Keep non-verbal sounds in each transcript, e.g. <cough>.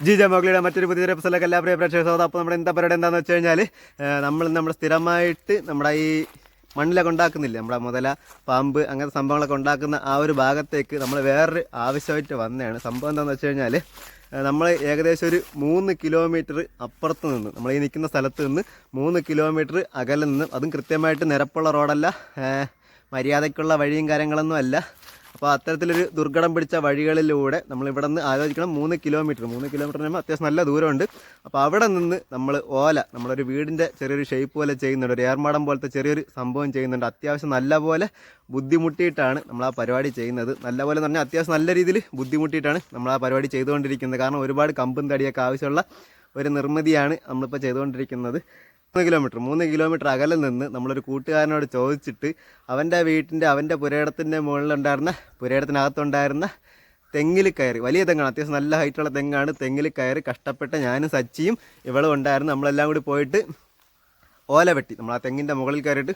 G J മോഗ്ലിയുടെ മറ്റൊരു പുതിയ എപ്പിസോഡിലേക്ക് എല്ലാ പ്രിയ പ്രേക്ഷകർ അപ്പോൾ നമ്മുടെ എന്താ പരിപാടി എന്താണെന്ന് വെച്ച് കഴിഞ്ഞാൽ നമ്മൾ നമ്മൾ സ്ഥിരമായിട്ട് നമ്മുടെ ഈ മണ്ണിലൊക്കെ ഉണ്ടാക്കുന്നില്ല? നമ്മുടെ മുതല പാമ്പ് അങ്ങനത്തെ സംഭവങ്ങളൊക്കെ ഉണ്ടാക്കുന്ന ആ ഒരു ഭാഗത്തേക്ക് നമ്മൾ വേറൊരു ആവശ്യമായിട്ട് വന്നതാണ്. സംഭവം എന്താണെന്ന് വെച്ച് കഴിഞ്ഞാൽ നമ്മൾ ഏകദേശം ഒരു മൂന്ന് കിലോമീറ്റർ അപ്പുറത്ത് നിന്ന് നമ്മൾ ഈ നിൽക്കുന്ന സ്ഥലത്ത് നിന്ന് മൂന്ന് കിലോമീറ്റർ അകലെ നിന്ന് അതും കൃത്യമായിട്ട് നിരപ്പുള്ള റോഡല്ല മര്യാദയ്ക്കുള്ള വഴിയും കാര്യങ്ങളൊന്നും അല്ല അപ്പോൾ അത്തരത്തിലൊരു ദുർഘടം പിടിച്ച വഴികളിലൂടെ നമ്മൾ ഇവിടെ നിന്ന് ആലോചിക്കണം. മൂന്ന് കിലോമീറ്റർ മൂന്ന് കിലോമീറ്റർ പറയുമ്പോൾ അത്യാവശ്യം നല്ല ദൂരമുണ്ട്. അപ്പോൾ അവിടെ നിന്ന് നമ്മൾ ഓല നമ്മളൊരു വീടിന്റെ ചെറിയൊരു ഷേപ്പ് പോലെ ചെയ്യുന്നുണ്ട്. ഒരു ഏർമാടം പോലത്തെ ചെറിയൊരു സംഭവം ചെയ്യുന്നുണ്ട്. അത്യാവശ്യം നല്ല പോലെ ബുദ്ധിമുട്ടിയിട്ടാണ് നമ്മൾ ആ പരിപാടി ചെയ്യുന്നത്. നല്ല പോലെ എന്ന് പറഞ്ഞാൽ അത്യാവശ്യം നല്ല രീതിയിൽ ബുദ്ധിമുട്ടിയിട്ടാണ് നമ്മൾ ആ പരിപാടി ചെയ്തുകൊണ്ടിരിക്കുന്നത്. കാരണം ഒരുപാട് കമ്പും തടിയൊക്കെ ആവശ്യമുള്ള ഒരു നിർമ്മിതിയാണ് നമ്മളിപ്പോൾ ചെയ്തുകൊണ്ടിരിക്കുന്നത്. മൂന്ന് കിലോമീറ്റർ മൂന്ന് കിലോമീറ്റർ അകലെ നിന്ന് നമ്മളൊരു കൂട്ടുകാരനോട് ചോദിച്ചിട്ട് അവന്റെ വീട്ടിന്റെ അവന്റെ പുരയിടത്തിന്റെ മുകളിലുണ്ടായിരുന്ന പുരയിടത്തിനകത്തുണ്ടായിരുന്ന തെങ്ങിൽ കയറി. വലിയ തെങ്ങാണ് അത്യാവശ്യം നല്ല ഹൈറ്റുള്ള തെങ്ങാണ്. തെങ്ങിൽ കയറി കഷ്ടപ്പെട്ട ഞാനും സച്ചിയും ഇവളും ഉണ്ടായിരുന്നു. നമ്മളെല്ലാം കൂടി പോയിട്ട് ഓല വെട്ടി. നമ്മൾ ആ തെങ്ങിന്റെ മുകളിൽ കയറിയിട്ട്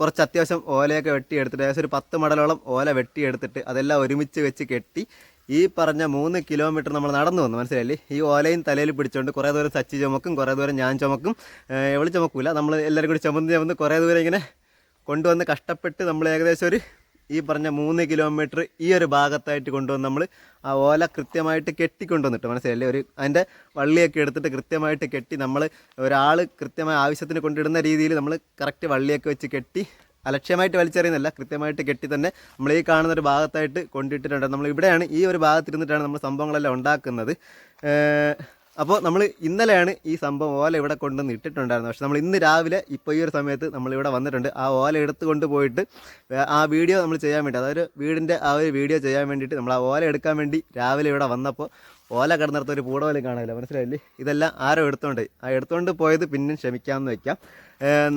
കുറച്ച് അത്യാവശ്യം ഓലയൊക്കെ വെട്ടിയെടുത്തിട്ട് ഏകദേശം ഒരു പത്ത് മടലോളം ഓല വെട്ടിയെടുത്തിട്ട് അതെല്ലാം ഒരുമിച്ച് വെച്ച് കെട്ടി ഈ പറഞ്ഞ മൂന്ന് കിലോമീറ്റർ നമ്മൾ നടന്നു വന്നു മനസ്സിലായില്ലേ? ഈ ഓലയും തലയിൽ പിടിച്ചുകൊണ്ട് കുറേ ദൂരം സച്ചി ചുമക്കും കുറേ ദൂരം ഞാൻ ചുമക്കും. എവിടെ ചുമക്കൂല. നമ്മൾ എല്ലാവരും കൂടി ചുമന്ന് ചുമന്ന് കുറേ ദൂരം ഇങ്ങനെ കൊണ്ടുവന്ന് കഷ്ടപ്പെട്ട് നമ്മൾ ഏകദേശം ഒരു ഈ പറഞ്ഞ മൂന്ന് കിലോമീറ്റർ ഈ ഒരു ഭാഗത്തായിട്ട് കൊണ്ടുവന്ന് നമ്മൾ ആ ഓല കൃത്യമായിട്ട് കെട്ടിക്കൊണ്ടുവന്നിട്ട് മനസ്സിലല്ലേ ഒരു അതിന്റെ വള്ളിയൊക്കെ എടുത്തിട്ട് കൃത്യമായിട്ട് കെട്ടി നമ്മൾ ഒരാൾ കൃത്യമായ ആവശ്യത്തിന് കൊണ്ടിടുന്ന രീതിയിൽ നമ്മൾ കറക്റ്റ് വള്ളിയൊക്കെ വെച്ച് കെട്ടി അലക്ഷ്യമായിട്ട് വലിച്ചെറിയുന്നില്ല കൃത്യമായിട്ട് കെട്ടി തന്നെ നമ്മൾ ഈ കാണുന്ന ഒരു ഭാഗത്തായിട്ട് കൊണ്ടിട്ടിട്ടുണ്ട്. നമ്മൾ ഇവിടെയാണ് ഈ ഒരു ഭാഗത്തിരുന്നിട്ടാണ് നമ്മൾ സംഭവങ്ങളെല്ലാം ഉണ്ടാക്കുന്നത്. അപ്പോൾ നമ്മൾ ഇന്നലെയാണ് ഈ സംഭവം ഓല ഇവിടെ കൊണ്ടുവന്ന് ഇട്ടിട്ടുണ്ടായിരുന്നത്. പക്ഷെ നമ്മൾ ഇന്ന് രാവിലെ ഇപ്പോൾ ഈ ഒരു സമയത്ത് നമ്മളിവിടെ വന്നിട്ടുണ്ട്. ആ ഓല എടുത്ത് കൊണ്ടുപോയിട്ട് ആ വീഡിയോ നമ്മൾ ചെയ്യാൻ വേണ്ടി അതായത് വീടിന്റെ ആ ഒരു വീഡിയോ ചെയ്യാൻ വേണ്ടിയിട്ട് നമ്മൾ ആ ഓല എടുക്കാൻ വേണ്ടി രാവിലെ ഇവിടെ വന്നപ്പോൾ ഓല കിടന്നിടത്ത് ഒരു പൂട പോലും കാണില്ല മനസ്സിലായില്ലേ? ഇതെല്ലാം ആരോ എടുത്തോണ്ട് ആ എടുത്തോണ്ട് പോയത് പിന്നെ ക്ഷമിക്കാമെന്ന് വെക്കാം.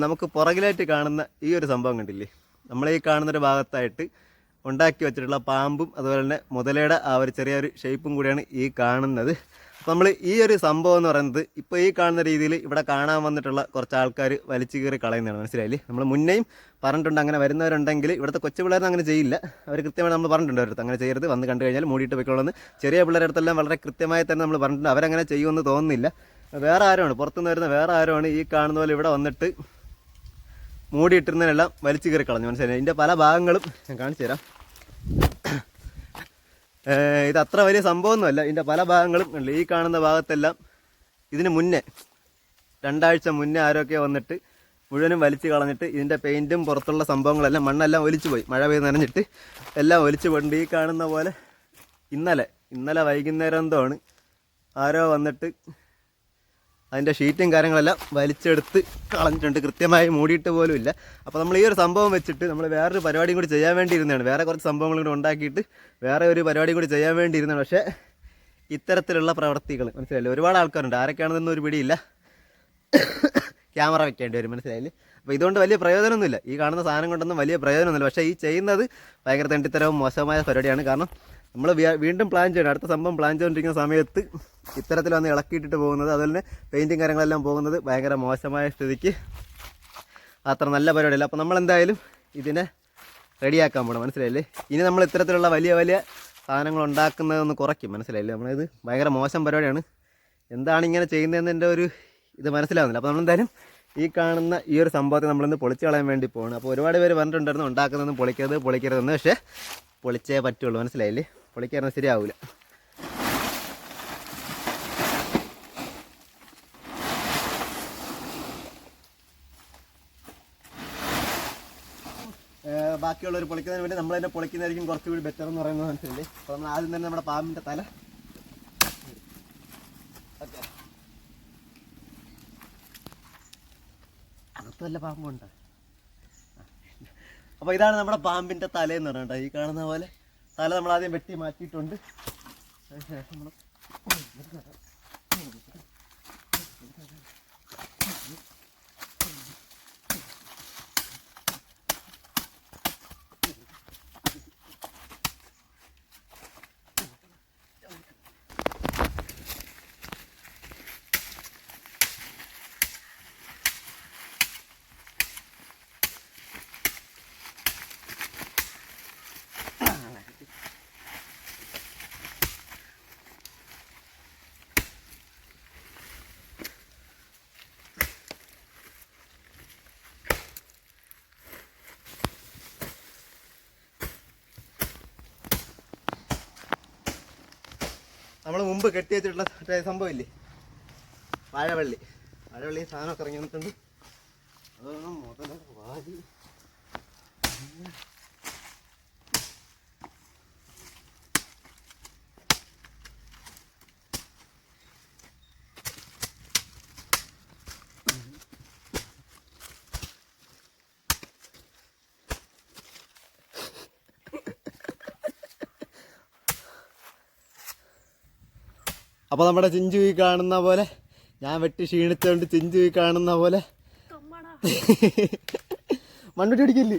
നമുക്ക് പുറകിലായിട്ട് കാണുന്ന ഈ ഒരു സംഭവം കണ്ടില്ലേ? നമ്മളീ കാണുന്ന ഒരു ഭാഗത്തായിട്ട് ഉണ്ടാക്കി വെച്ചിട്ടുള്ള പാമ്പും അതുപോലെ തന്നെ മുതലയുടെ ആ ഒരു ചെറിയൊരു ഷേപ്പും കൂടിയാണ് ഈ കാണുന്നത്. നമ്മൾ ഈ ഒരു സംഭവം എന്ന് പറയുന്നത് ഇപ്പോൾ ഈ കാണുന്ന രീതിയിൽ ഇവിടെ കാണാൻ വന്നിട്ടുള്ള കുറച്ച് ആൾക്കാർ വലിച്ചു കയറി കളയുന്നതാണ്. മനസ്സിലായില്ലേ? നമ്മൾ മുന്നേയും പറഞ്ഞിട്ടുണ്ട് അങ്ങനെ വരുന്നവരുണ്ടെങ്കിൽ ഇവിടുത്തെ കൊച്ചു പിള്ളേരൊന്നും അങ്ങനെ ചെയ്യില്ല. അവർ കൃത്യമായി നമ്മൾ പറഞ്ഞിട്ടുണ്ട് അവരടുത്ത് അങ്ങനെ ചെയ്യരുത് വന്ന് കണ്ടു കഴിഞ്ഞാൽ മൂടിയിട്ട് പോയിക്കോളെന്ന് ചെറിയ പിള്ളേരുടെ അടുത്തെല്ലാം വളരെ കൃത്യമായി തന്നെ നമ്മൾ പറഞ്ഞിട്ടുണ്ട്. അവരങ്ങനെ ചെയ്യുമെന്ന് തോന്നുന്നില്ല. വേറെ ആരുമാണ്? പുറത്തുനിന്ന് വരുന്ന വേറെ ആരുമാണ് ഈ കാണുന്ന പോലെ ഇവിടെ വന്നിട്ട് മൂടിയിട്ടിരുന്നതിനെല്ലാം വലിച്ചു കയറി കളഞ്ഞു? മനസ്സിലായി ഇതിന്റെ പല ഭാഗങ്ങളും ഞാൻ കാണിച്ചു തരാം. ഇത് അത്ര വലിയ സംഭവമൊന്നുമല്ല. ഇതിന്റെ പല ഭാഗങ്ങളും ഉണ്ട് ഈ കാണുന്ന ഭാഗത്തെല്ലാം ഇതിന് മുന്നേ രണ്ടാഴ്ച മുന്നേ ആരൊക്കെ വന്നിട്ട് മുഴുവനും വലിച്ചു കളഞ്ഞിട്ട് ഇതിന്റെ പെയിന്റും പുറത്തുള്ള സംഭവങ്ങളെല്ലാം മണ്ണെല്ലാം ഒലിച്ചു പോയി. മഴ പെയ്ത് നനഞ്ഞിട്ട് എല്ലാം ഒലിച്ചു പോയിട്ടുണ്ട്. ഈ കാണുന്ന പോലെ ഇന്നലെ ഇന്നലെ വൈകുന്നേരം എന്തോ ആണ് ആരോ വന്നിട്ട് അതിന്റെ ഷീറ്റും കാര്യങ്ങളെല്ലാം വലിച്ചെടുത്ത് കളഞ്ഞിട്ടുണ്ട്. കൃത്യമായി മൂടിയിട്ട് പോലും ഇല്ല. അപ്പോൾ നമ്മൾ ഈ ഒരു സംഭവം വെച്ചിട്ട് നമ്മൾ വേറൊരു പരിപാടിയും കൂടി ചെയ്യാൻ വേണ്ടി ഇരുന്നതാണ് വേറെ കുറച്ച് സംഭവങ്ങൾ കൂടി ഉണ്ടാക്കിയിട്ട് വേറെ ഒരു പരിപാടി കൂടി ചെയ്യാൻ വേണ്ടി ഇരുന്നതാണ് പക്ഷേ ഇത്തരത്തിലുള്ള പ്രവർത്തികൾ മനസ്സിലായില്ലേ? ഒരുപാട് ആൾക്കാരുണ്ട്. ആരൊക്കെയാണെന്നൊന്നും ഒരു പിടിയില്ല. ക്യാമറ വെക്കേണ്ടി വരും മനസ്സിലായില്ലേ? അപ്പോൾ ഇതുകൊണ്ട് വലിയ പ്രയോജനമൊന്നുമില്ല. ഈ കാണുന്ന സാധനം കൊണ്ടൊന്നും വലിയ പ്രയോജനമൊന്നുമില്ല. പക്ഷേ ഈ ചെയ്യുന്നത് ഭയങ്കര തെണ്ടിത്തരവും മോശമായ പരിപാടിയാണ്. കാരണം നമ്മൾ വീണ്ടും പ്ലാൻ ചെയ്യണം. അടുത്ത സംഭവം പ്ലാൻ ചെയ്തുകൊണ്ടിരിക്കുന്ന സമയത്ത് ഇത്തരത്തിൽ വന്ന് ഇളക്കിയിട്ടിട്ട് പോകുന്നത്. അതുപോലെ തന്നെ പെയിന്റും കാര്യങ്ങളെല്ലാം പോകുന്നത് ഭയങ്കര മോശമായ സ്ഥിതിക്ക്. അത്ര നല്ല പരിപാടിയല്ല. അപ്പോൾ നമ്മൾ എന്തായാലും ഇതിനെ റെഡിയാക്കാൻ പോകണം മനസ്സിലായില്ലേ? ഇനി നമ്മൾ ഇത്തരത്തിലുള്ള വലിയ വലിയ സാധനങ്ങൾ ഉണ്ടാക്കുന്നതൊന്ന് കുറയ്ക്കും. മനസ്സിലായില്ലേ? നമ്മളിത് ഭയങ്കര മോശം പരിപാടിയാണ്. എന്താണ് ഇങ്ങനെ ചെയ്യുന്നതെന്ന് ഒരു ഇത് മനസ്സിലാവുന്നില്ല. അപ്പോൾ നമ്മളെന്തായാലും ഈ കാണുന്ന ഈ ഒരു സംഭവത്തെ നമ്മളിന്ന് പൊളിച്ച് കളയാൻ വേണ്ടി പോകണം അപ്പോൾ ഒരുപാട് പേര് പറഞ്ഞിട്ടുണ്ടായിരുന്നു ഉണ്ടാക്കുന്നതൊന്നും പൊളിക്കരുത് പൊളിക്കരുതെന്ന്. പക്ഷേ പൊളിച്ചേ പറ്റുള്ളൂ. മനസ്സിലായില്ലേ? പൊളിക്കാതെ ശരിയാവില്ല ബാക്കിയുള്ളവർ പൊളിക്കുന്നതിന് വേണ്ടി നമ്മൾ തന്നെ പൊളിക്കുന്നതായിരിക്കും കുറച്ചുകൂടി ബെറ്റർ എന്ന് പറയുന്നത് മനസ്സിലല്ലേ അപ്പോൾ നമ്മൾ ആദ്യം തന്നെ നമ്മുടെ പാമ്പിന്റെ തല. അകത്ത് വല്ല പാമ്പുണ്ടോ? അപ്പോൾ ഇതാണ് നമ്മുടെ പാമ്പിന്റെ തലയെന്ന് പറഞ്ഞിട്ടോ ഈ കാണുന്ന പോലെ. തല നമ്മൾ ആദ്യം വെട്ടി മാറ്റിയിട്ടുണ്ട്. അതിനുശേഷം നമ്മൾ നമ്മൾ മുമ്പ് കെട്ടി വെച്ചിട്ടുള്ള സംഭവമില്ലേ? വാഴവള്ളി. വാഴവള്ളി സാധനമൊക്കെ ഇറങ്ങി വന്നിട്ടുണ്ട്. അതൊന്നും മുതല വാരി അപ്പോൾ നമ്മുടെ ചിഞ്ചു ഈ കാണുന്ന പോലെ ഞാൻ വെട്ടി ക്ഷീണിച്ചുകൊണ്ട് ചിഞ്ചു ഈ കാണുന്ന പോലെ. മണ്ണുട്ടി അടിക്കില്ലേ?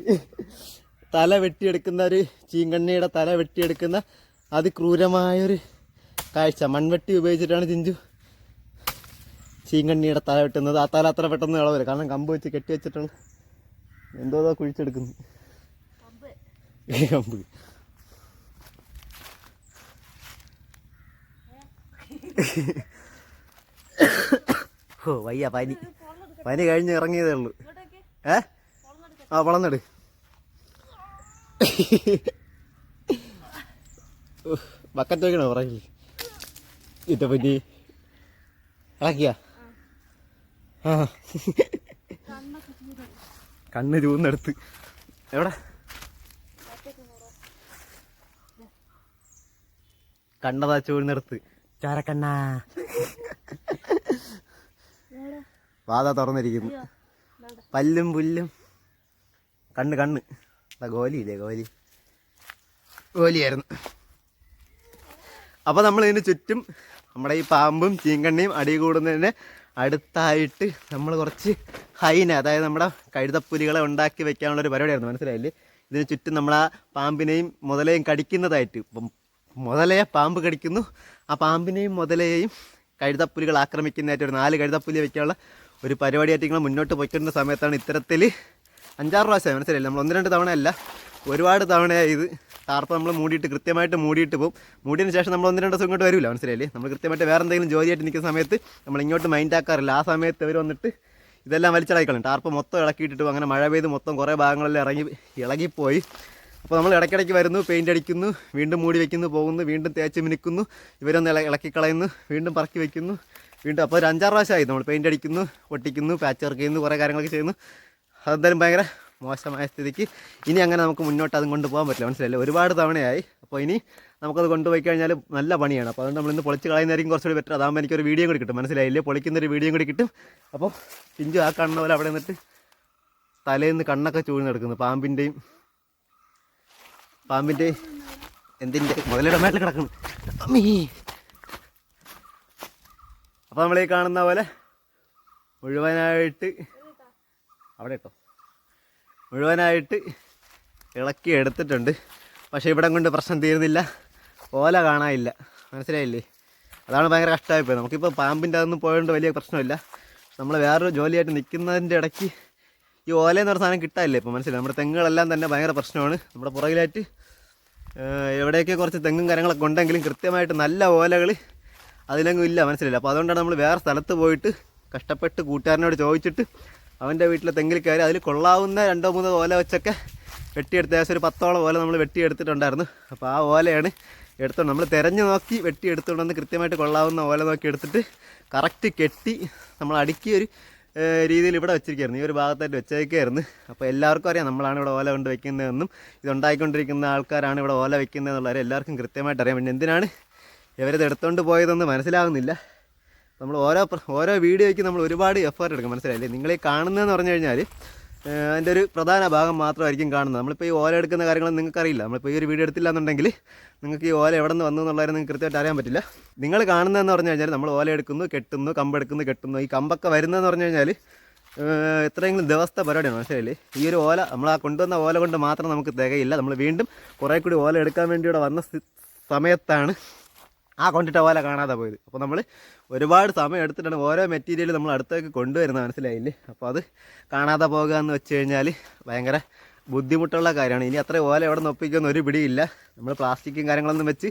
തല വെട്ടിയെടുക്കുന്ന ഒരു ചീങ്കണ്ണിയുടെ തല വെട്ടിയെടുക്കുന്ന അതിക്രൂരമായൊരു കാഴ്ച. മൺവെട്ടി ഉപയോഗിച്ചിട്ടാണ് ചിഞ്ചു ചീങ്കണ്ണിയുടെ തല വെട്ടുന്നത്. ആ തല അത്ര പെട്ടെന്ന് ഇളവരും കാരണം കമ്പ് വെച്ച് കെട്ടി വെച്ചിട്ടാണ്. എന്തോ കുഴിച്ചെടുക്കുന്നത്. കമ്പ്. ഓ വയ്യ പനി. പനി കഴിഞ്ഞ് ഇറങ്ങിയതേ ഉള്ളൂ. ഏ? ആ വളർന്നെടു. ബക്കറ്റ് വയ്ക്കണോ പറയില്ല ഇത്ത പറ്റി ഇറക്കിയ ആ. കണ്ണ് ചൂന്നെടുത്ത്. എവിടെ? കണ്ണതാ ചൂഴ്ന്നെടുത്ത് ചാരക്കണ്ണ വാത തുറന്നിരിക്കുന്നു. പല്ലും പുല്ലും. കണ്ണ് കണ്ണ്. ഗോലിയില്ലേ ഗോലി ഗോലിയായിരുന്നു. അപ്പോൾ നമ്മൾ ഇതിന് ചുറ്റും നമ്മുടെ ഈ പാമ്പും ചീങ്കണ്ണിയും അടി കൂടുന്നതിന് അടുത്തായിട്ട് നമ്മൾ കുറച്ച് ഹൈന അതായത് നമ്മുടെ കഴുതപ്പുലികളെ ഉണ്ടാക്കി വെക്കാനുള്ള ഒരു പരിപാടിയായിരുന്നു. മനസ്സിലായില്ലേ? ഇതിന് ചുറ്റും നമ്മൾ ആ പാമ്പിനെയും മുതലയും കടിക്കുന്നതായിട്ട്. ഇപ്പം മുതലയെ പാമ്പ് കടിക്കുന്നു. ആ പാമ്പിനെയും മുതലയെയും കഴുതപ്പുലികൾ ആക്രമിക്കുന്നതായിട്ട് ഒരു നാല് കഴുതപ്പുലി വയ്ക്കാനുള്ള ഒരു പരിപാടിയായിട്ട് നിങ്ങൾ മുന്നോട്ട് പോയിക്കൊണ്ടിരുന്ന സമയത്താണ് ഇത്തരത്തിൽ അഞ്ചാറ് പ്രാവശ്യം മനസ്സിലായില്ല? നമ്മൾ ഒന്ന് രണ്ട് തവണയല്ല ഒരുപാട് തവണയായി ഇത് ടാർപ്പ് നമ്മൾ മൂടിയിട്ട് കൃത്യമായിട്ട് മൂടിയിട്ട് പോകും മൂടിയതിന് ശേഷം നമ്മൾ ഒന്ന് രണ്ട് ദിവസം ഇങ്ങോട്ട് വരില്ല മനസ്സിലായില്ലേ? നമ്മൾ കൃത്യമായിട്ട് വേറെ എന്തെങ്കിലും ജോലിയായിട്ട് നിൽക്കുന്ന സമയത്ത് നമ്മൾ ഇങ്ങോട്ട് മൈൻഡ് ആക്കാറില്ല. ആ സമയത്ത് അവർ വന്നിട്ട് ഇതെല്ലാം വലിച്ചടക്കണം ടാർപ്പ് മൊത്തം ഇളക്കിയിട്ടിട്ട്. അങ്ങനെ മഴ പെയ്ത് മൊത്തം കുറേ ഭാഗങ്ങളെല്ലാം ഇറങ്ങി ഇളകിപ്പോയി. അപ്പോൾ നമ്മൾ ഇടയ്ക്കിടയ്ക്ക് വരുന്നു പെയിന്റ് അടിക്കുന്നു വീണ്ടും മൂടി വെക്കുന്നു പോകുന്നു വീണ്ടും തേച്ച് മിനുക്കുന്നു ഇവരൊന്ന് ഇള ഇളക്കി കളയുന്നു വീണ്ടും പറക്കി വെക്കുന്നു വീണ്ടും അപ്പോൾ ഒരു അഞ്ചാറ് പ്രാവശ്യമായി നമ്മൾ പെയിന്റ് അടിക്കുന്നു ഒട്ടിക്കുന്നു പാച്ച് വർക്ക് ചെയ്യുന്നു കുറേ കാര്യങ്ങളൊക്കെ ചെയ്യുന്നു. അതെന്തായാലും ഭയങ്കര മോശമായ സ്ഥിതിക്ക് ഇനി അങ്ങനെ നമുക്ക് മുന്നോട്ട് അതും കൊണ്ടുപോകാൻ പറ്റില്ല മനസ്സിലായില്ലേ? ഒരുപാട് തവണയായി. അപ്പോൾ ഇനി നമുക്കത് കൊണ്ടുപോയി കഴിഞ്ഞാൽ നല്ല പണിയാണ്. അപ്പോൾ അതുകൊണ്ട് നമ്മളിന്ന് പൊളിച്ച് കളയുന്നതായിരിക്കും കുറച്ചുകൂടി ബെറ്റർ അതാകുമ്പോൾ എനിക്കൊരു വീഡിയോ കൂടി കിട്ടും മനസ്സിലായില്ലേ? പൊളിക്കുന്നൊരു വീഡിയോ കൂടി കിട്ടും. അപ്പോൾ പിഞ്ചു ആ കാണുന്ന പോലെ അവിടെ നിന്നിട്ട് തലേന്ന് കണ്ണൊക്കെ ചൂഴ്ന്നെടുക്കുന്നു പാമ്പിന്റെയും പാമ്പിന്റെ എന്തിന്റെ? മുതലയുടെ മേട്ടിൽ കിടക്കണം അമ്മീ. അപ്പോൾ നമ്മൾ ഈ കാണുന്ന പോലെ മുഴുവനായിട്ട് അവിടെ ഇട്ടോ. മുഴുവനായിട്ട് ഇളക്കി എടുത്തിട്ടുണ്ട്. പക്ഷേ ഇവിടെ കൊണ്ട് പ്രശ്നം തീരുന്നില്ല. ഓല കാണാനില്ല. മനസ്സിലായില്ലേ? അതാണ് ഭയങ്കര കഷ്ടമായിപ്പോയി നമുക്കിപ്പോൾ പാമ്പിന്റെ അതൊന്നും പോയതുകൊണ്ട് വലിയ പ്രശ്നമില്ല. നമ്മൾ വേറൊരു ജോലിയായിട്ട് നിൽക്കുന്നതിന്റെ ഇടയ്ക്ക് ഈ ഓല എന്ന് പറഞ്ഞ സാധനം കിട്ടാനില്ല ഇപ്പോൾ മനസ്സിലായി? നമ്മുടെ തെങ്ങുകളെല്ലാം തന്നെ ഭയങ്കര പ്രശ്നമാണ്. നമ്മുടെ പുറകിലായിട്ട് എവിടെയൊക്കെ കുറച്ച് തെങ്ങും കാര്യങ്ങളൊക്കെ ഉണ്ടെങ്കിലും കൃത്യമായിട്ട് നല്ല ഓലകൾ അതിലെങ്ങും ഇല്ല മനസ്സിലില്ല അപ്പോൾ അതുകൊണ്ടാണ് നമ്മൾ വേറെ സ്ഥലത്ത് പോയിട്ട് കഷ്ടപ്പെട്ട് കൂട്ടുകാരനോട് ചോദിച്ചിട്ട് അവന്റെ വീട്ടിലെ തെങ്ങിൽ കയറി അതിൽ കൊള്ളാവുന്ന രണ്ടോ മൂന്നോ ഓല വെച്ചൊക്കെ വെട്ടിയെടുത്ത ഏകദേശം ഒരു പത്തോളം ഓല നമ്മൾ വെട്ടിയെടുത്തിട്ടുണ്ടായിരുന്നു. അപ്പോൾ ആ ഓലയാണ് എടുത്തോണ്ട് നമ്മൾ തിരഞ്ഞു നോക്കി വെട്ടിയെടുത്തുകൊണ്ടെന്ന് കൃത്യമായിട്ട് കൊള്ളാവുന്ന ഓല നോക്കി എടുത്തിട്ട് കറക്റ്റ് കെട്ടി നമ്മൾ അടുക്കി ഒരു ഏഹ്, രീതിയിൽ ഇവിടെ വെച്ചിരിക്കുകയായിരുന്നു. ഈ ഒരു ഭാഗത്തായിട്ട് വെച്ചേക്കായിരുന്നു. അപ്പോൾ എല്ലാവർക്കും അറിയാം നമ്മളാണ് ഇവിടെ ഓല കൊണ്ട് വെക്കുന്നതെന്നും ഇതുണ്ടായിക്കൊണ്ടിരിക്കുന്ന ആൾക്കാരാണ് ഇവിടെ ഓല വെക്കുന്നതെന്നുള്ളത് എല്ലാവർക്കും കൃത്യമായിട്ട് അറിയാം. പിന്നെ എന്തിനാണ് ഇവരിത് എടുത്തുകൊണ്ട് പോയതെന്ന് മനസ്സിലാകുന്നില്ല നമ്മൾ ഓരോ ഓരോ വീഡിയോയ്ക്ക് നമ്മൾ ഒരുപാട് എഫേർട്ട് എടുക്കും. മനസ്സിലായില്ലേ? നിങ്ങളീ കാണുന്നതെന്ന് പറഞ്ഞു കഴിഞ്ഞാൽ അതിന്റെ ഒരു പ്രധാന ഭാഗം മാത്രമായിരിക്കും കാണുന്നത്. നമ്മളിപ്പോൾ ഈ ഓല എടുക്കുന്ന കാര്യങ്ങൾ നിങ്ങൾക്ക് അറിയില്ല നമ്മളിപ്പോൾ ഈ ഒരു വീഡിയോ എടുത്തില്ല എന്നുണ്ടെങ്കിൽ നിങ്ങൾക്ക് ഈ ഓല എവിടെ നിന്ന് വന്നു എന്നുള്ളവരെ നിങ്ങൾക്ക് കൃത്യമായിട്ട് അറിയാൻ പറ്റില്ല. നിങ്ങൾ കാണുന്നതെന്ന് പറഞ്ഞു കഴിഞ്ഞാൽ നമ്മൾ ഓല എടുക്കുന്നു കെട്ടുന്നു കമ്പെടുക്കുന്നു കെട്ടുന്നു. ഈ കമ്പൊക്കെ വരുന്നതെന്ന് പറഞ്ഞു കഴിഞ്ഞാൽ എത്രയെങ്കിലും ദിവസത്തെ പരിപാടിയാണ് മനസ്സിലായില്ലേ? ഈ ഒരു ഓല നമ്മൾ ആ കൊണ്ടുവന്ന ഓല കൊണ്ട് മാത്രം നമുക്ക് തികയില്ല. നമ്മൾ വീണ്ടും കുറേ കൂടി ഓല എടുക്കാൻ വേണ്ടി വന്ന സമയത്താണ് ആ കൊണ്ടിട്ട പോലെ കാണാതെ പോയത്. അപ്പോൾ നമ്മൾ ഒരുപാട് സമയം എടുത്തിട്ടാണ് ഓരോ മെറ്റീരിയൽ നമ്മൾ അടുത്തേക്ക് കൊണ്ടുവരുന്നത് മനസ്സിലായില്ലേ? അപ്പോൾ അത് കാണാതെ പോകുക എന്ന് വെച്ച് കഴിഞ്ഞാൽ ഭയങ്കര ബുദ്ധിമുട്ടുള്ള കാര്യമാണ്. ഇനി അത്ര ഓല എവിടെ നിന്ന് ഒരു പിടിയില്ല. നമ്മൾ പ്ലാസ്റ്റിക്കും കാര്യങ്ങളൊന്നും വെച്ച്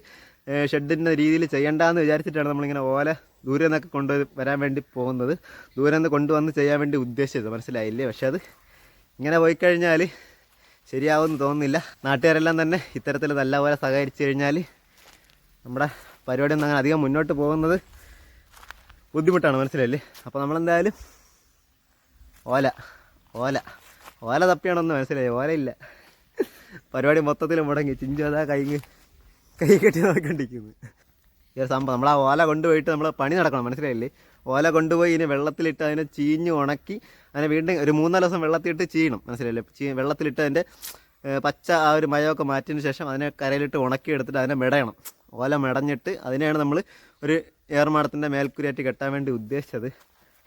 ഷെഡിന്റെ രീതിയിൽ ചെയ്യണ്ടെന്ന് വിചാരിച്ചിട്ടാണ് നമ്മളിങ്ങനെ ഓല ദൂരെ നിന്നൊക്കെ കൊണ്ട് വരാൻ വേണ്ടി പോകുന്നത്. ദൂരെ നിന്ന് കൊണ്ടുവന്ന് ചെയ്യാൻ വേണ്ടി ഉദ്ദേശിച്ചത്. മനസ്സിലായില്ലേ? പക്ഷെ അത് ഇങ്ങനെ പോയി കഴിഞ്ഞാൽ ശരിയാവുമെന്ന് തോന്നുന്നില്ല. നാട്ടുകാരെല്ലാം തന്നെ ഇത്തരത്തിൽ നല്ലപോലെ സഹകരിച്ചു കഴിഞ്ഞാൽ നമ്മുടെ പരിപാടി ഒന്നും അങ്ങനെ അധികം മുന്നോട്ട് പോകുന്നത് ബുദ്ധിമുട്ടാണ് മനസ്സിലല്ലേ അപ്പോൾ നമ്മളെന്തായാലും ഓല ഓല ഓല തപ്പിയാണെന്ന് മനസ്സിലായി ഓലയില്ല. പരിപാടി മൊത്തത്തിൽ മുടങ്ങി ചിഞ്ചോതാ കൈ കൈ കെട്ടി നോക്കിക്കൊണ്ടിരിക്കുന്നു ഈ സംഭവം നമ്മൾ ആ ഓല കൊണ്ടുപോയിട്ട് നമ്മൾ പണി നടക്കണം മനസ്സിലായില്ലേ? ഓല കൊണ്ടുപോയി ഇനി വെള്ളത്തിലിട്ട് അതിനെ ചീഞ്ഞ് ഉണക്കി അതിനെ വീണ്ടും ഒരു മൂന്നാൽ ദിവസം വെള്ളത്തിലിട്ട് ചീയണം മനസ്സിലായില്ലേ? വെള്ളത്തിലിട്ട് അതിന്റെ പച്ച ആ ഒരു മയമൊക്കെ മാറ്റിയതിന് ശേഷം അതിനെ കരയിലിട്ട് ഉണക്കി എടുത്തിട്ട് അതിനെ മെടയണം. ഓല മെടഞ്ഞിട്ട് അതിനെയാണ് നമ്മൾ ഒരു ഏർമാടത്തിന്റെ മേൽക്കുരിയായിട്ട് കെട്ടാൻ വേണ്ടി ഉദ്ദേശിച്ചത്.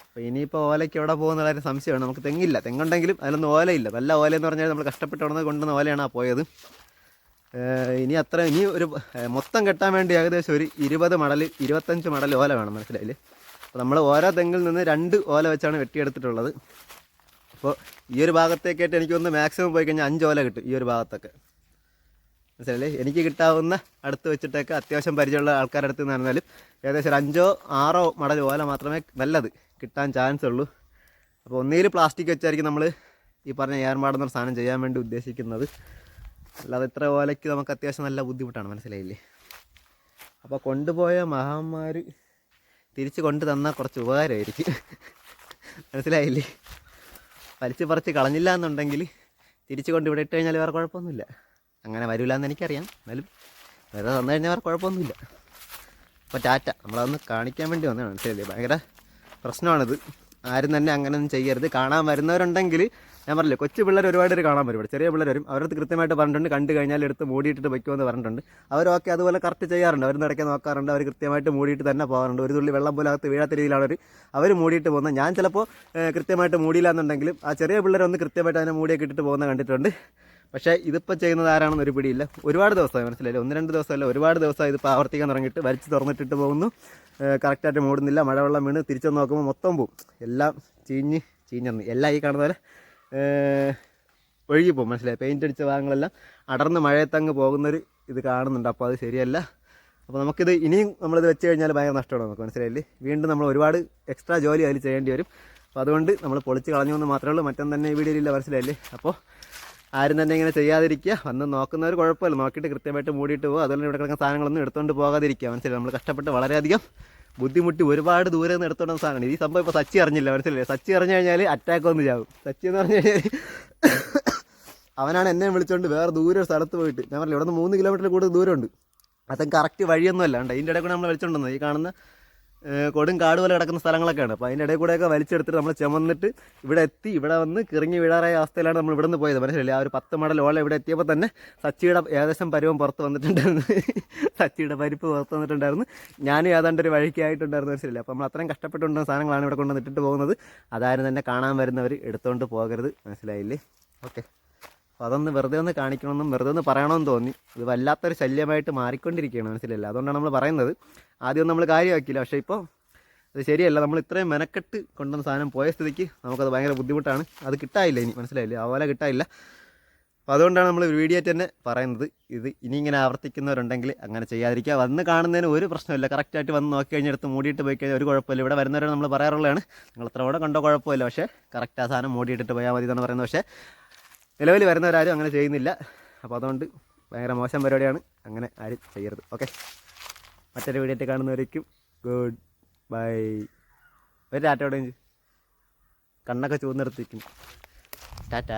അപ്പോൾ ഇനിയിപ്പോൾ ഓലയ്ക്ക് എവിടെ പോകുന്ന കാര്യം സംശയമാണ്. നമുക്ക് തെങ്ങില്ല. തെങ്ങുണ്ടെങ്കിലും അതിലൊന്നും ഓലയില്ല. നല്ല ഓല എന്ന് പറഞ്ഞാൽ നമ്മൾ കഷ്ടപ്പെട്ട് ഉടനെ കൊണ്ടുവന്ന ഓലയാണ് ആ പോയത് ഇനി അത്ര ഇനി ഒരു മൊത്തം കെട്ടാൻ വേണ്ടി ഏകദേശം ഒരു ഇരുപത് മടൽ ഇരുപത്തഞ്ച് മടൽ ഓല വേണം. മനസ്സിലായില്ലേ? അപ്പോൾ നമ്മൾ ഓരോ തെങ്ങിൽ നിന്ന് രണ്ട് ഓല വെച്ചാണ് വെട്ടിയെടുത്തിട്ടുള്ളത്. അപ്പോൾ ഈ ഒരു ഭാഗത്തേക്കായിട്ട് എനിക്കൊന്ന് മാക്സിമം പോയി കഴിഞ്ഞാൽ അഞ്ച് ഓല കിട്ടും ഈ ഒരു ഭാഗത്തൊക്കെ. മനസ്സിലല്ലേ എനിക്ക് കിട്ടാവുന്ന അടുത്ത് വെച്ചിട്ടൊക്കെ അത്യാവശ്യം പരിചയമുള്ള ആൾക്കാരുടെ അടുത്ത് നടന്നാലും ഏകദേശം ഒരു അഞ്ചോ ആറോ മടൽ ഓല മാത്രമേ നല്ലത് കിട്ടാൻ ചാൻസ് ഉള്ളൂ. അപ്പോൾ ഒന്നുകിൽ പ്ലാസ്റ്റിക് വെച്ചായിരിക്കും നമ്മൾ ഈ പറഞ്ഞ ഏർമാടുന്ന സാധനം ചെയ്യാൻ വേണ്ടി ഉദ്ദേശിക്കുന്നത്. അല്ലാതെ ഇത്ര ഓലയ്ക്ക് നമുക്ക് അത്യാവശ്യം നല്ല ബുദ്ധിമുട്ടാണ് മനസ്സിലായില്ലേ? അപ്പോൾ കൊണ്ടുപോയ മഹാന്മാർ തിരിച്ച് കൊണ്ടു തന്നാൽ കുറച്ച് ഉപകാരമായിരിക്കും. മനസ്സിലായില്ലേ? വലിച്ച് പറിച്ച് കളഞ്ഞില്ല എന്നുണ്ടെങ്കിൽ തിരിച്ചു കൊണ്ട് ഇവിടെ ഇട്ട് കഴിഞ്ഞാൽ വേറെ കുഴപ്പമൊന്നുമില്ല. അങ്ങനെ വരില്ല എന്ന് എനിക്കറിയാം. എന്നാലും വെറുതെ തന്നു കഴിഞ്ഞാൽ വേറെ കുഴപ്പമൊന്നുമില്ല. അപ്പോൾ ടാറ്റ നമ്മളതൊന്ന് കാണിക്കാൻ വേണ്ടി വന്നതാണ്. മനസ്സിലല്ലേ ഭയങ്കര പ്രശ്നമാണിത്. ആരും തന്നെ അങ്ങനെയൊന്നും ചെയ്യരുത്. കാണാൻ വരുന്നവരുണ്ടെങ്കിൽ ഞാൻ പറഞ്ഞില്ലേ കൊച്ചു പിള്ളേർ ഒരുപാട് പേര് കാണാൻ വരും ചെറിയ പിള്ളേർ വരും. അവരടുത്ത് കൃത്യമായിട്ട് പറഞ്ഞിട്ടുണ്ട്. കണ്ടു കഴിഞ്ഞാൽ എടുത്ത് മൂടിയിട്ട് വയ്ക്കുമെന്ന് പറഞ്ഞിട്ടുണ്ട്. അവരൊക്കെ അതുപോലെ കറക്റ്റ് ചെയ്യാറുണ്ട്. അവർ നടക്കാൻ നോക്കാറുണ്ട്. അവർ കൃത്യമായിട്ട് മൂടിയിട്ട് തന്നെ പോകാറുണ്ട്. ഒരു തുള്ളി വെള്ളം പോലെ അകത്ത് വീഴാത്ത രീതിയിലാണ് അവർ അവർ മൂടിയിട്ട് പോകുന്നത്. ഞാൻ ചിലപ്പോൾ കൃത്യമായിട്ട് മൂടിയില്ല എന്നുണ്ടെങ്കിലും ആ ചെറിയ പിള്ളേർ ഒന്ന് കൃത്യമായിട്ട് അതിനെ മൂടിയൊക്കെ ഇട്ടിട്ട് പോകുന്ന കണ്ടിട്ടുണ്ട്. പക്ഷേ ഇതിപ്പോൾ ചെയ്യുന്നത് ആരാണെന്ന് ഒരു പിടിയില്ല. ഒരുപാട് ദിവസമായി മനസ്സിലായില്ല? ഒന്ന് രണ്ട് ദിവസമല്ല ഒരുപാട് ദിവസമായി ഇതിപ്പോൾ ആവർത്തിക്കാൻ തുടങ്ങിയിട്ട് വലിച്ച് തുറന്നിട്ടിട്ട് പോകുന്നു. കറക്റ്റായിട്ട് മൂടുന്നില്ല. മഴവെള്ളം വീണ് തിരിച്ചു നോക്കുമ്പോൾ മൊത്തം പോവും. എല്ലാം ചീഞ്ഞ് ചീഞ്ഞന്ന് എല്ലാം ഈ കാണുന്ന പോലെ ഏഹ്, പോകും മനസ്സിലായി? പെയിന്റ് അടിച്ച ഭാഗങ്ങളെല്ലാം അടർന്ന് മഴയത്തങ്ങ് പോകുന്നൊരു ഇത് കാണുന്നുണ്ട്. അപ്പോൾ അത് ശരിയല്ല. അപ്പോൾ നമുക്കിത് ഇനിയും നമ്മളിത് വെച്ച് കഴിഞ്ഞാൽ ഭയങ്കര നഷ്ടമാണ് നമുക്ക് മനസ്സിലായില്ലേ? വീണ്ടും നമ്മൾ ഒരുപാട് എക്സ്ട്രാ ജോലി അതിൽ ചെയ്യേണ്ടി വരും. അപ്പോൾ അതുകൊണ്ട് നമ്മൾ പൊളിച്ച് കളഞ്ഞു എന്ന് മാത്രമേ ഉള്ളൂ. മറ്റൊന്നും തന്നെ ഈ വീഡിയോയിലില്ല മനസ്സിലായില്ലേ? അപ്പോൾ ആരും തന്നെ ഇങ്ങനെ ചെയ്യാതിരിക്കുക. വന്ന് നോക്കുന്നവർ കുഴപ്പമില്ല. നോക്കിയിട്ട് കൃത്യമായിട്ട് മൂടിയിട്ട് പോകുക അതുപോലെ ഇവിടെ കിടക്കുന്ന സാധനങ്ങളൊന്നും എടുത്തുകൊണ്ട് പോകാതിരിക്കുക. മനസ്സിലായി? നമ്മൾ കഷ്ടപ്പെട്ട് വളരെയധികം ബുദ്ധിമുട്ടി ഒരുപാട് ദൂരെ നിന്ന് എടുത്തോണ്ട സാധനമാണ്. ഈ സംഭവം ഇപ്പോൾ സച്ചി അറിഞ്ഞില്ല മനസ്സിലല്ലേ സച്ചി അറിഞ്ഞു കഴിഞ്ഞാൽ അറ്റാക്ക് വന്ന് ചാവും. സച്ചി എന്ന് പറഞ്ഞു കഴിഞ്ഞാൽ <coughs> അവനാണ് എന്നെ വിളിച്ചുകൊണ്ട് വേറെ ദൂരെ ഒരു സ്ഥലത്ത് പോയിട്ട്. ഞാൻ പറഞ്ഞില്ല ഇവിടെ നിന്ന് മൂന്ന് കിലോമീറ്റർ കൂടുതൽ ദൂരമുണ്ട്. അതും കറക്റ്റ് വഴിയൊന്നുമല്ല. ഉണ്ട് ഇതിന്റെ ഇടയിൽ കൂടെ നമ്മൾ വിളിച്ചോണ്ടിരുന്നത് ഈ കാണുന്ന കൊടും കാട് പോലെ കിടക്കുന്ന സ്ഥലങ്ങളൊക്കെയാണ്. അപ്പോൾ അതിന്റെ ഇടയിൽ കൂടെയൊക്കെ വലിച്ചെടുത്തിട്ട് നമ്മൾ ചുമന്നിട്ട് ഇവിടെ എത്തി. ഇവിടെ വന്ന് കിറങ്ങി വീഴാറായ അവസ്ഥയിലാണ് നമ്മൾ ഇവിടെ നിന്ന് പോയത്. മനസ്സിലല്ലേ ആ ഒരു പത്ത് മടൽ ഓളെ ഇവിടെ എത്തിയപ്പോൾ തന്നെ സച്ചിയുടെ ഏകദേശം പരുവം പുറത്ത് വന്നിട്ടുണ്ടായിരുന്നു. സച്ചിയുടെ പരിപ്പ് പുറത്ത് വന്നിട്ടുണ്ടായിരുന്നു. ഞാനും ഏതാണ്ട് ഒരു വഴിക്കായിട്ടുണ്ടായിരുന്നു മനസ്സിലല്ലേ അപ്പോൾ നമ്മൾ അത്രയും കഷ്ടപ്പെട്ടുകൊണ്ടുള്ള സാധനങ്ങളാണ് ഇവിടെ കൊണ്ടുവന്നിട്ടിട്ട് പോകുന്നത്. അതാരും തന്നെ കാണാൻ വരുന്നവർ എടുത്തുകൊണ്ട് പോകരുത്. മനസ്സിലായില്ലേ? ഓക്കെ. അപ്പോൾ അതൊന്ന് വെറുതെ ഒന്ന് കാണിക്കണമെന്നും വെറുതെ ഒന്ന് പറയണമെന്ന് തോന്നി. അത് വല്ലാത്തൊരു ശല്യമായിട്ട് മാറിക്കൊണ്ടിരിക്കുകയാണ് മനസ്സിലല്ല അതുകൊണ്ടാണ് നമ്മൾ പറയുന്നത്. ആദ്യം നമ്മൾ കാര്യമാക്കിയില്ല. പക്ഷേ ഇപ്പോൾ അത് ശരിയല്ല. നമ്മൾ ഇത്രയും മെനക്കെട്ട് കൊണ്ടുവന്ന സാധനം പോയ സ്ഥിതിക്ക് നമുക്കത് ഭയങ്കര ബുദ്ധിമുട്ടാണ്. അത് കിട്ടായില്ല ഇനി. മനസ്സിലായില്ലേ? അതുപോലെ കിട്ടായില്ല. അപ്പോൾ അതുകൊണ്ടാണ് നമ്മൾ വീഡിയോ തന്നെ പറയുന്നത്. ഇത് ഇനി ഇങ്ങനെ ആവർത്തിക്കുന്നവരുണ്ടെങ്കിൽ അങ്ങനെ ചെയ്യാതിരിക്കുക. വന്ന് കാണുന്നതിന് ഒരു പ്രശ്നമില്ല കറക്റ്റായിട്ട് വന്ന് നോക്കി കഴിഞ്ഞെടുത്ത് മൂടിയിട്ട് പോയി കഴിഞ്ഞാൽ ഒരു കുഴപ്പമില്ല. ഇവിടെ വരുന്നവരോട് നമ്മൾ പറയാറുള്ളതാണ്. നിങ്ങൾ എത്ര കൂടെ കണ്ടോ കുഴപ്പമില്ല. പക്ഷേ കറക്റ്റ് ആ സാധനം മൂടിയിട്ടിട്ട് പോയാൽ മതി എന്നാണ് പറയുന്നത്. പക്ഷേ നിലവിൽ വരുന്നവരാരും അങ്ങനെ ചെയ്യുന്നില്ല. അപ്പോൾ അതുകൊണ്ട് ഭയങ്കര മോശം പരിപാടിയാണ്. അങ്ങനെ ആരും ചെയ്യരുത്. ഓക്കെ? മറ്റൊരു വീഡിയോ കാണുന്നവരേക്കും ഗുഡ് ബൈ. ഒരു ടാറ്റ കണ്ണൊക്കെ ചൂന്നെടുത്തിരിക്കും ടാറ്റ.